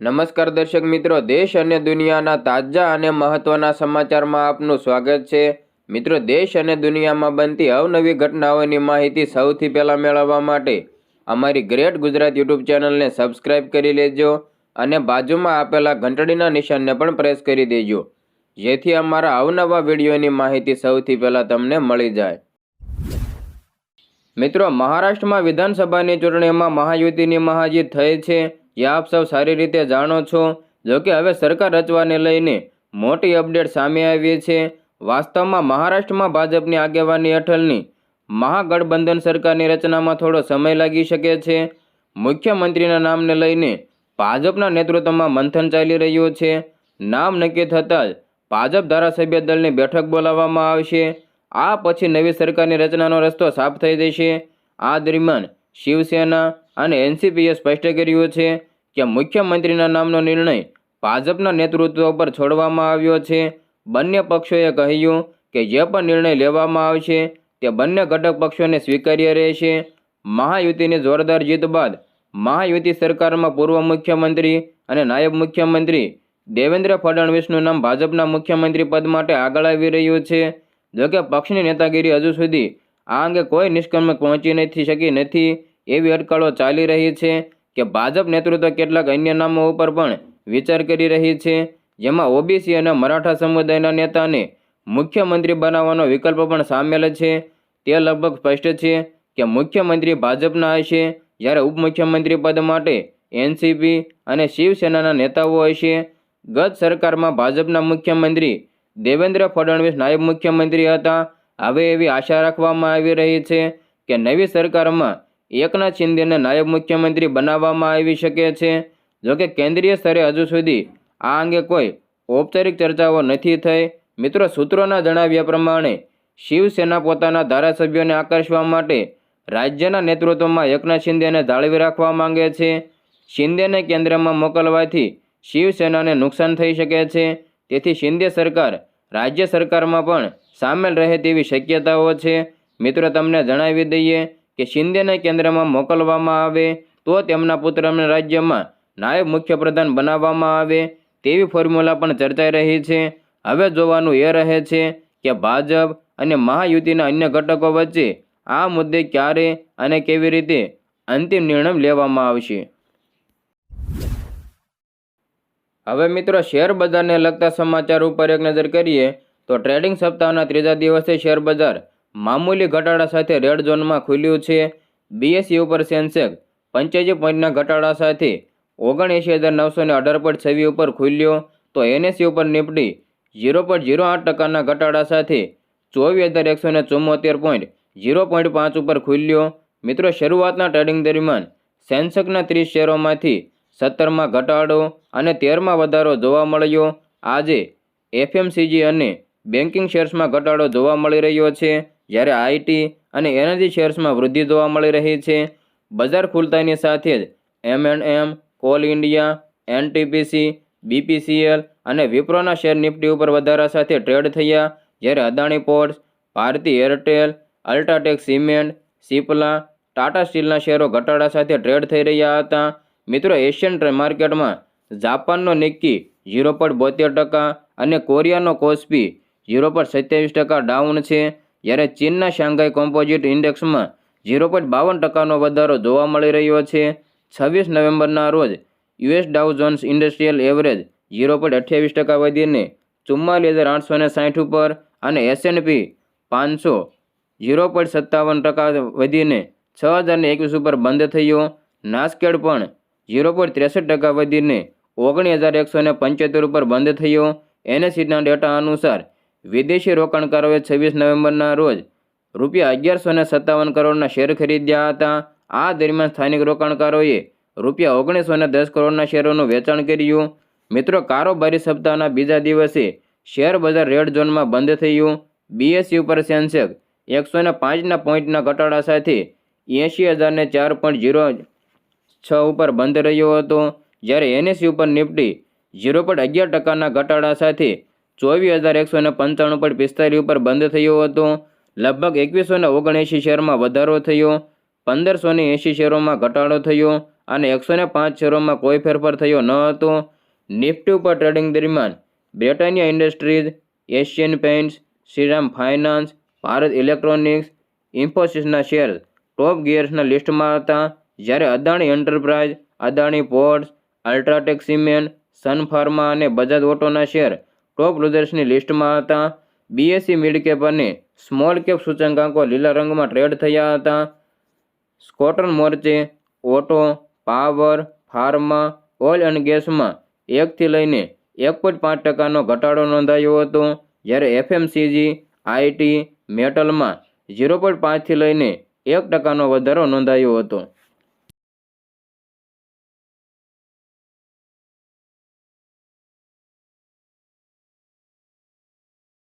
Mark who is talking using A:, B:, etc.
A: નમસ્કાર દર્શક મિત્રો, દેશ અને દુનિયાના તાજા અને મહત્વના સમાચારમાં આપનું સ્વાગત છે. મિત્રો, દેશ અને દુનિયામાં બનતી અવનવી ઘટનાઓની માહિતી સૌથી પહેલાં મેળવવા માટે અમારી ગ્રેટ ગુજરાત યુટ્યુબ ચેનલને સબસ્ક્રાઇબ કરી લેજો અને બાજુમાં આપેલા ઘંટડીના નિશાનને પણ પ્રેસ કરી દેજો, જેથી અમારા અવનવા વિડીયોની માહિતી સૌથી પહેલાં તમને મળી જાય. મિત્રો, મહારાષ્ટ્રમાં વિધાનસભાની ચૂંટણીમાં મહાયુતિની મહાજીત થઈ છે. જે આપ સૌ સારી રીતે જાણો છો. જોકે હવે સરકાર રચવાને લઈને મોટી અપડેટ સામે આવી છે. વાસ્તવમાં મહારાષ્ટ્રમાં ભાજપની આગેવાની હેઠળની મહાગઠબંધન સરકારની રચનામાં થોડો સમય લાગી શકે છે. મુખ્યમંત્રીના નામને લઈને ભાજપના નેતૃત્વમાં મંથન ચાલી રહ્યું છે. નામ નક્કી થતાં જ ભાજપ ધારાસભ્ય દળની બેઠક બોલાવવામાં આવશે. આ પછી નવી સરકારની રચનાનો રસ્તો સાફ થઈ જશે. આ દરમિયાન શિવસેના અને એનસીપીએ સ્પષ્ટ કર્યું છે કે મુખ્યમંત્રીના નામનો નિર્ણય ભાજપના નેતૃત્વ પર છોડવામાં આવ્યો છે. બંને પક્ષોએ કહ્યું કે જે પણ નિર્ણય લેવામાં આવશે તે બંને ઘટક પક્ષોને સ્વીકાર્ય રહેશે. મહાયુતિની જોરદાર જીત બાદ મહાયુતિ સરકારમાં પૂર્વ મુખ્યમંત્રી અને નાયબ મુખ્યમંત્રી દેવેન્દ્ર ફડણવીસનું નામ ભાજપના મુખ્યમંત્રી પદ માટે આગળ આવી રહ્યું છે. જોકે પક્ષની નેતાગીરી હજુ સુધી આ અંગે કોઈ નિષ્કર્મ પહોંચી નથી શકી નથી. એવી અટકળો ચાલી રહી છે કે ભાજપ નેતૃત્વ કેટલાક અન્ય નામો ઉપર પણ વિચાર કરી રહી છે. જેમાં ઓબીસી અને મરાઠા સમુદાયના નેતાને મુખ્યમંત્રી બનાવવાનો વિકલ્પ પણ સામેલ છે. તે લગભગ સ્પષ્ટ છે કે મુખ્યમંત્રી ભાજપના હશે જ્યારે ઉપમુખ્યમંત્રી પદ માટે એનસીપી અને શિવસેનાના નેતાઓ હશે. ગત સરકારમાં ભાજપના મુખ્યમંત્રી દેવેન્દ્ર ફડણવીસ નાયબ મુખ્યમંત્રી હતા. હવે એવી આશા રાખવામાં આવી રહી છે કે નવી સરકારમાં એકનાથ શિંદેને નાયબ મુખ્યમંત્રી બનાવવામાં આવી શકે છે. જોકે કેન્દ્રીય સ્તરે હજુ સુધી આ અંગે કોઈ ઔપચારિક ચર્ચાઓ નથી થઈ. મિત્રો, સૂત્રોના જણાવ્યા પ્રમાણે, શિવસેના પોતાના ધારાસભ્યોને આકર્ષવા માટે રાજ્યના નેતૃત્વમાં એકનાથ શિંદેને જાળવી રાખવા માંગે છે. શિંદેને કેન્દ્રમાં મોકલવાથી શિવસેનાને નુકસાન થઈ શકે છે. તેથી શિંદે સરકાર રાજ્ય સરકારમાં પણ સામેલ રહે તેવી શક્યતાઓ છે. મિત્રો, તમને જણાવી દઈએ કે શિંદેને કેન્દ્રમાં મોકલવામાં આવે તો તેમના પુત્રને રાજ્યમાં નાયબ મુખ્યપ્રધાન બનાવવામાં આવે તેવી ફોર્મ્યુલા પણ ચર્ચાઈ રહી છે. હવે જોવાનું એ રહે છે કે ભાજપ અને મહાયુતિના અન્ય ઘટકો વચ્ચે આ મુદ્દે ક્યારે અને કેવી રીતે અંતિમ નિર્ણય લેવામાં આવશે. હવે મિત્રો, શેર બજારને લગતા સમાચાર ઉપર એક નજર કરીએ તો ટ્રેડિંગ સપ્તાહના ત્રીજા દિવસે શેર બજાર મામૂલી ઘટાડા સાથે રેડ ઝોનમાં ખુલ્યું છે. બીએસસી ઉપર સેન્સેક્સ, પંચ્યાસી પોઈન્ટના ઘટાડા સાથે ઓગણએંશી હજાર નવસો ને અઢાર પોઈન્ટ છવ્વીસ ઉપર ખુલ્યો. તો એનએસસી ઉપર નિફ્ટી, ઝીરો પોઈન્ટ ઝીરો આઠ ટકાના ઘટાડા સાથે ચોવીસ હજાર એકસો ને ચુમ્મોતેર પોઈન્ટ, ઝીરો પોઈન્ટ પાંચ ઉપર ખુલ્યો. મિત્રો, શરૂઆતના ટ્રેડિંગ દરમિયાન સેન્સેક્સના ત્રીસ શેરોમાંથી સત્તરમાં ઘટાડો અને તેરમાં વધારો જોવા મળ્યો. આજે એફએમસીજી અને બેન્કિંગ શેર્સમાં ઘટાડો જોવા મળી રહ્યો છે. જ્યારે આઈટી અને એનર્જી શેર્સમાં વૃદ્ધિ જોવા મળી રહી છે, બજાર ખુલતાની સાથે જ M and M Coal India NTPC BPCL અને વિપ્રોના શેર નિફ્ટી ઉપર વધારા સાથે ટ્રેડ થયા. જ્યારે Adani Ports, Bharti Airtel, UltraTech Cement, Cipla, Tata સ્ટીલના શેરો ઘટાડા સાથે ટ્રેડ થઈ રહ્યા હતા. મિત્રો, એશિયન માર્કેટમાં જાપાનનો નિક્કી ઝીરો પોઈન્ટ બોતેર ટકા અને કોરિયાનો કોસ્પી ઝીરો પોઈન્ટ સત્યાવીસ ટકા ડાઉન છે. જ્યારે ચીનના શાંઘાઈ કોમ્પોઝિટ ઇન્ડેક્સમાં ઝીરો પોઈન્ટ બાવન ટકાનો વધારો જોવા મળી રહ્યો છે. છવ્વીસ નવેમ્બરના રોજ US Dow Jones Industrial Average zero point અઠ્યાવીસ ટકા વધીને ચુમ્માલીસ હજાર આઠસો ને સાઠ ઉપર અને એસએનપી પાંચસો ઝીરો પોઈન્ટ સત્તાવન ટકા વધીને છ હજારને એકવીસ ઉપર બંધ થયો. નાસ્કેડ પણ ઝીરો પોઈન્ટ ત્રેસઠ ટકા વધીને ઓગણીસ હજાર એકસો ને પંચોતેર ઉપર બંધ થયો. એનએસીના ડેટા અનુસાર વિદેશી રોકાણકારોએ છવ્વીસ નવેમ્બરના રોજ રૂપિયા અગિયારસો ને સત્તાવન કરોડના શેર ખરીદ્યા હતા. આ દરમિયાન સ્થાનિક રોકાણકારોએ રૂપિયા ઓગણીસો ને દસ કરોડના શેરોનું વેચાણ કર્યું. મિત્રો, કારોબારી સપ્તાહના બીજા દિવસે શેર બજાર રેડ ઝોનમાં બંધ થયું. બીએસસી ઉપર સેન્સેક્સ એકસો ને પાંચના પોઈન્ટના ઘટાડા સાથે એંશી હજારને ચાર પોઈન્ટ ઝીરો છ ઉપર બંધ રહ્યો હતો. જ્યારે એનએસસી ઉપર નિફ્ટી ઝીરો પોઈન્ટ અગિયાર ટકાના ઘટાડા સાથે ચોવીસ હજાર એકસો ને પંચાણું પોઈન્ટ પિસ્તાલીસ ઉપર બંધ થયો હતો. લગભગ એકવીસો ને ઓગણએંશી શેરમાં વધારો થયો. પંદરસો ને એંશી શેરોમાં ઘટાડો થયો અને એકસો ને પાંચ શેરોમાં કોઈ ફેરફાર થયો ન હતો. નિફ્ટી ઉપર ટ્રેડિંગ દરમિયાન Britannia Industries, Asian Paints, Shriram finance, Bharat Electronics, ઇન્ફોસિસના share top ગિયર્સના લિસ્ટમાં હતા. જ્યારે Adani enterprise, Adani ports, UltraTech cement, Sun Pharma અને બજાજ ઓટોના શેર ટોપ લૂઝર્સની લિસ્ટમાં હતા. બીએસસી મિડ કેપ અને સ્મોલ કેપ સૂચકાંકો લીલા રંગમાં ટ્રેડ થયા હતા. સ્કોટન મોરચે ઓટો, પાવર, ફાર્મા, ઓઇલ અને ગેસમાં એકથી લઈને એક પોઈન્ટ પાંચ ટકાનો ઘટાડો નોંધાયો હતો. જ્યારે એફએમસીજી આઈટી મેટલમાં ઝીરો પોઈન્ટ પાંચથી લઈને એક ટકાનો વધારો નોંધાયો હતો.